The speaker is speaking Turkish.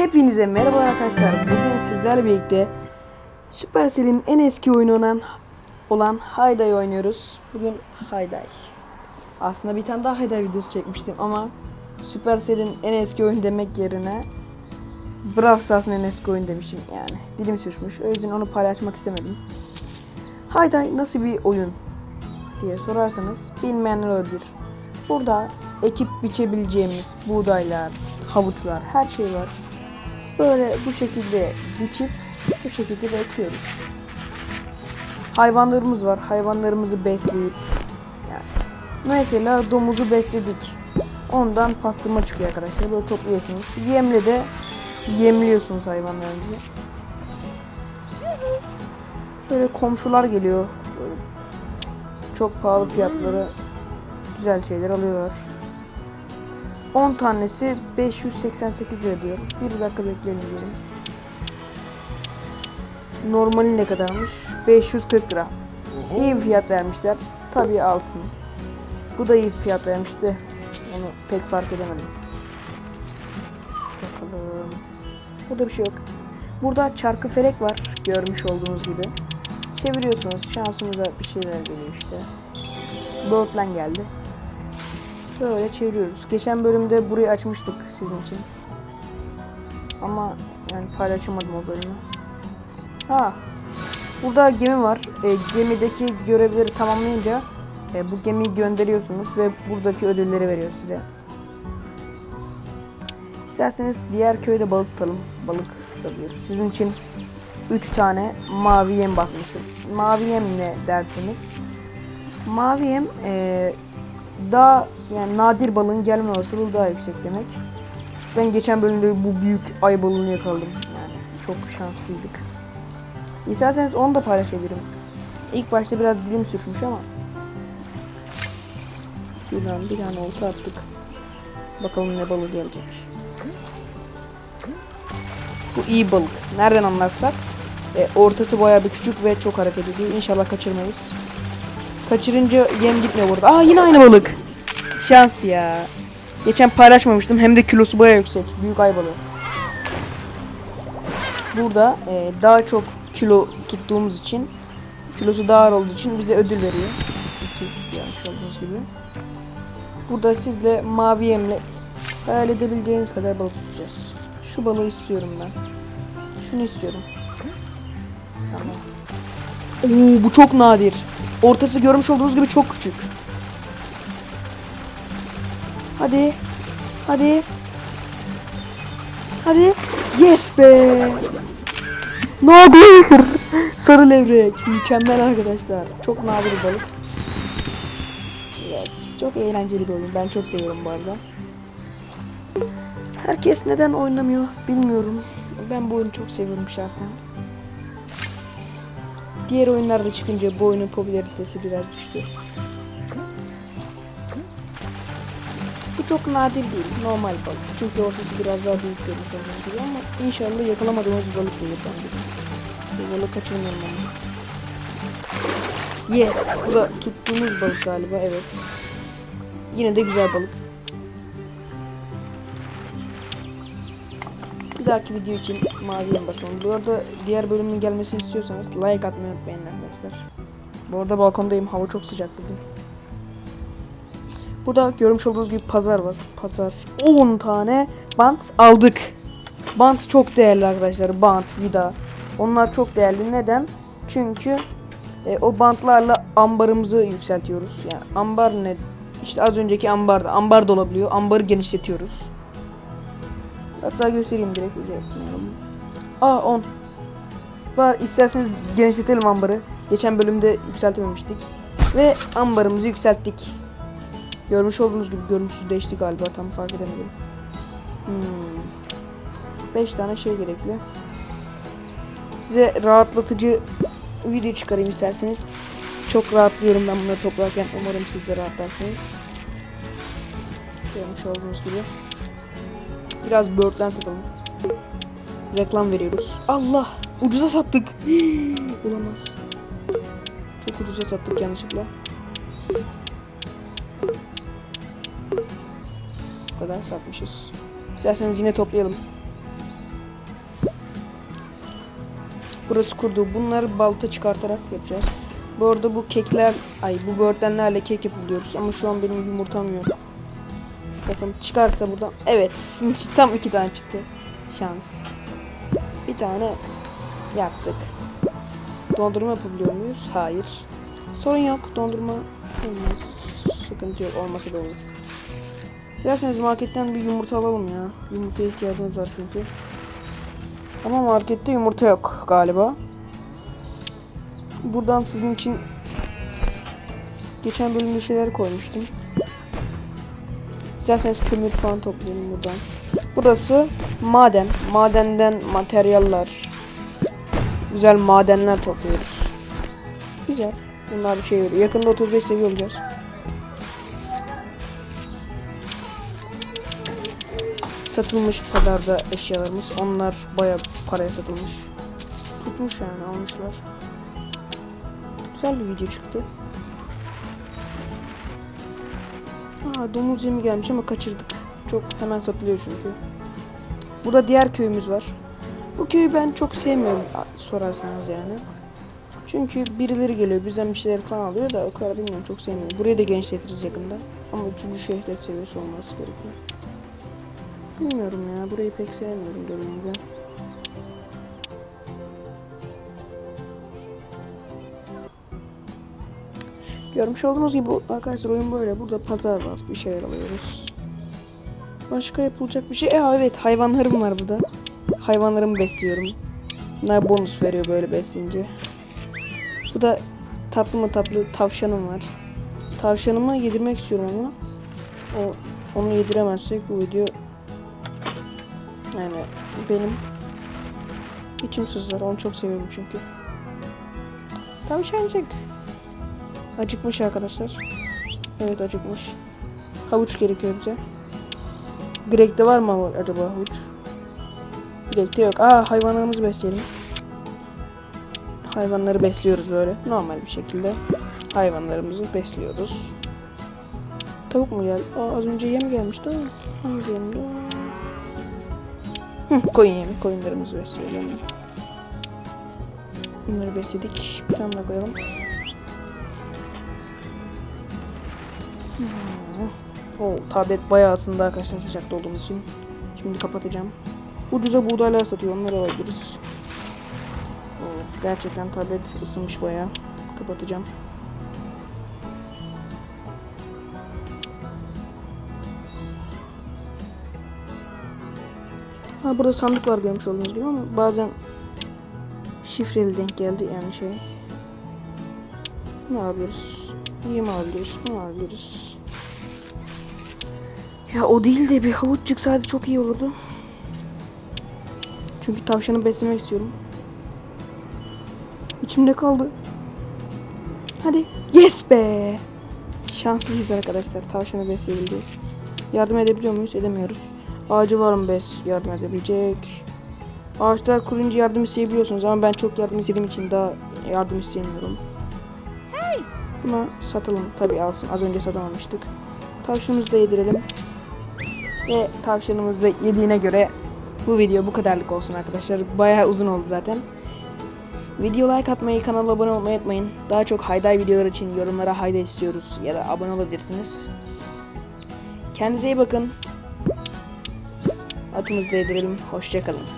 Hepinize merhaba arkadaşlar. Bugün sizlerle birlikte Supercell'in en eski oyunu olan, olan Hayday oynuyoruz. Bugün Hayday. Aslında bir tane daha Hayday videosu çekmiştim ama Supercell'in en eski oyun demek yerine Brawl Stars'ın en eski oyun demişim yani. Dilim sürçmüş. O yüzden onu paylaşmak istemedim. Hayday nasıl bir oyun diye sorarsanız bilmeyenler olabilir. Burada ekip biçebileceğimiz buğdaylar, havuçlar, her şey var. Böyle bu şekilde biçip bu şekilde ekiyoruz. Hayvanlarımız var. Hayvanlarımızı besleyip yani mesela domuzu besledik. Ondan pastırma çıkıyor arkadaşlar. Böyle topluyorsunuz. Yemle de yemliyorsunuz hayvanlarınızı. Böyle komşular geliyor. Böyle çok pahalı fiyatları güzel şeyler alıyorlar. 10 tanesi 588 lira diyor. Bir dakika bekleyin diyelim. Normali ne kadarmış? 540 lira. İyi bir fiyat vermişler. Tabii alsın. Bu da iyi bir fiyat vermişti. Onu pek fark edemedim. Bakalım. Burada bir şey yok. Burada çarkı felek var. Görmüş olduğunuz gibi. Çeviriyorsunuz. Şansınıza bir şeyler geliyor işte. Birdland geldi. Böyle çeviriyoruz. Geçen bölümde burayı açmıştık sizin için. Ama yani paylaşamadım o bölümü. Ha. Burada gemi var. E, gemideki görevleri tamamlayınca e, bu gemiyi gönderiyorsunuz ve buradaki ödülleri veriyor size. İsterseniz diğer köyde balık tutalım. Balık tutabiliyoruz. Sizin için 3 tane mavi yem basmıştım. Mavi yem ne derseniz. Mavi yem e, daha yani nadir balığın gelme olasılığı daha yüksek demek. Ben geçen bölümde bu büyük ay balığını yakaladım. Yani çok şanslıydık. İsterseniz onu da paylaşabilirim. İlk başta biraz dilim sürçmüş ama. Şuradan bir tane olta attık. Bakalım ne balığı gelecek. Bu iyi balık. Nereden anlarsak? E, ortası bayağı bir küçük ve çok hareket ediyor. İnşallah kaçırmayız. Kaçırınca yem gitmiyor burada. Aa yine aynı balık. Şans ya. Geçen paylaşmamıştım. Hem de kilosu bayağı yüksek. Büyük ay balığı. Burada e, daha çok kilo tuttuğumuz için kilosu daha ağır olduğu için bize ödül veriyor. İki yanlış olduğunuz gibi. Burada sizle mavi yemle hayal edebileceğiniz kadar balık tutacağız. Şu balığı istiyorum ben. Şunu istiyorum. Tamam. Oo bu çok nadir. Ortası görmüş olduğunuz gibi çok küçük. Hadi. Hadi. Hadi. Yes be. Nadir. Sarı levrek. Mükemmel arkadaşlar. Çok nadir balık. Yes. Çok eğlenceli bir oyun. Ben çok seviyorum bu arada. Herkes neden oynamıyor bilmiyorum. Ben bu oyunu çok seviyorum şahsen. Diğer oyunlarda çıkınca bu oyunun popülaritesi biraz düştü. Çok nadir değil, normal balık. Çünkü ortası biraz daha büyük görünüş olduğunu gibi ama inşallah yakalamadığımız balık gelir bence. Bu balık kaçırmıyorum ben. Yes, bu da tuttuğumuz balık galiba, evet. Yine de güzel balık. Bir dahaki video için mavi yem basalım. Bu arada diğer bölümün gelmesini istiyorsanız like atmayı unutmayın arkadaşlar. Bu arada balkondayım. Hava çok sıcak bugün. Burada görmüş olduğunuz gibi pazar var. Pazar 10 tane bant aldık. Bant çok değerli arkadaşlar. Bant, vida. Onlar çok değerli. Neden? Çünkü e, o bantlarla ambarımızı yükseltiyoruz. Yani ambar ne? İşte az önceki ambarda. Ambar da olabiliyor. Ambarı genişletiyoruz. Hatta göstereyim direkt yapmayalım. Aa 10. Var isterseniz genişletelim ambarı. Geçen bölümde yükseltememiştik. Ve ambarımızı yükselttik. Görmüş olduğunuz gibi görüntüsü değişti galiba tam fark edemedim. Hmm. 5 tane şey gerekli. Size rahatlatıcı video çıkarayım isterseniz. Çok rahatlıyorum ben bunları toplarken. Umarım siz de rahatlarsınız. Görmüş olduğunuz gibi. Biraz Bird'den satalım. Reklam veriyoruz. Allah! Ucuza sattık. Olamaz. Çok ucuza sattık yanlışlıkla. Kadar satmışız. İsterseniz yine toplayalım. Burası kurdu. Bunları balta çıkartarak yapacağız. Bu arada bu kekler, ay bu böğürtlenlerle kek yapabiliyoruz ama şu an benim yumurtam yok. Bakın çıkarsa buradan. Evet, tam iki tane çıktı. Şans. Bir tane yaptık. Dondurma yapabiliyor muyuz? Hayır. Sorun yok. Dondurma olmaz. Sıkıntı yok. Olmasa da olur. Dilerseniz marketten bir yumurta alalım ya. Yumurtaya ihtiyacımız var çünkü. Ama markette yumurta yok galiba. Buradan sizin için geçen bölümde şeyler koymuştum. İsterseniz kömür falan toplayalım buradan. Burası maden. Madenden materyaller. Güzel madenler topluyoruz. Güzel. Bunlar bir şey veriyor. Yakında 35 seviye olacağız. Satılmış pazarda eşyalarımız. Onlar baya paraya satılmış. Tutmuş yani almışlar. Güzel bir video çıktı. Aa domuz yemi gelmiş ama kaçırdık. Çok hemen satılıyor çünkü. Burada diğer köyümüz var. Bu köyü ben çok sevmiyorum sorarsanız yani. Çünkü birileri geliyor bizden bir şeyler falan alıyor da o kadar bilmiyorum çok sevmiyorum. Buraya da genişletiriz yakında. Ama üçüncü şehret seviyesi olması gerekiyor. Bilmiyorum ya burayı pek sevmiyorum gibi. Görmüş olduğunuz gibi arkadaşlar oyun böyle. Burada pazar var. Bir şeyler alıyoruz. Başka yapılacak bir şey. Aa, evet hayvanlarım var burada. Hayvanlarımı besliyorum. Bunlar bonus veriyor böyle besleyince. Bu da tatlı mı tatlı tavşanım var. Tavşanımı yedirmek istiyorum ama o onu yediremezsek bu video yani benim içim sızlar. Onu çok seviyorum çünkü. Tavşancık. Acıkmış arkadaşlar. Evet acıkmış. Havuç gerekiyor bize. Greg'de var mı acaba havuç? Greg'de yok. Aa hayvanlarımızı besleyelim. Hayvanları besliyoruz böyle. Normal bir şekilde. Hayvanlarımızı besliyoruz. Tavuk mu geldi? Aa, az önce yem gelmişti ama. Hangi? Hı. Koyunlarımızı besleyelim. Bunları besledik. Bir tane daha koyalım. O tablet bayağı aslında arkadaşlar sıcakta olduğumuz için. Şimdi kapatacağım. Ucuza buğdaylar satıyor onları alabiliriz. O, gerçekten tablet ısınmış bayağı. Kapatacağım. Ha burada sandık var görmüş olduğunuz gibi ama bazen şifreli denk geldi yani şey. Ne alabiliriz? İyi mi alabiliriz? Ne alabiliriz? Ya o değil de bir havuç çıksaydı çok iyi olurdu. Çünkü tavşanı beslemek istiyorum. İçimde kaldı. Hadi. Yes be. Şanslıyız arkadaşlar. Tavşanı besleyebileceğiz. Yardım edebiliyor muyuz? Edemiyoruz. Ağacı var mı bes yardım edebilecek? Ağaçlar kurunca yardım isteyebiliyorsunuz ama ben çok yardım istediğim için daha yardım isteyemiyorum. Buna satalım. Tabi alsın. Az önce satamamıştık. Tavşanımızı da yedirelim. Ve tavşanımızı yediğine göre bu video bu kadarlık olsun arkadaşlar. Bayağı uzun oldu zaten. Video like atmayı, kanala abone olmayı unutmayın. Daha çok hayday videolar için yorumlara hayday istiyoruz ya da abone olabilirsiniz. Kendinize iyi bakın. Atımızı yedirelim. Hoşçakalın.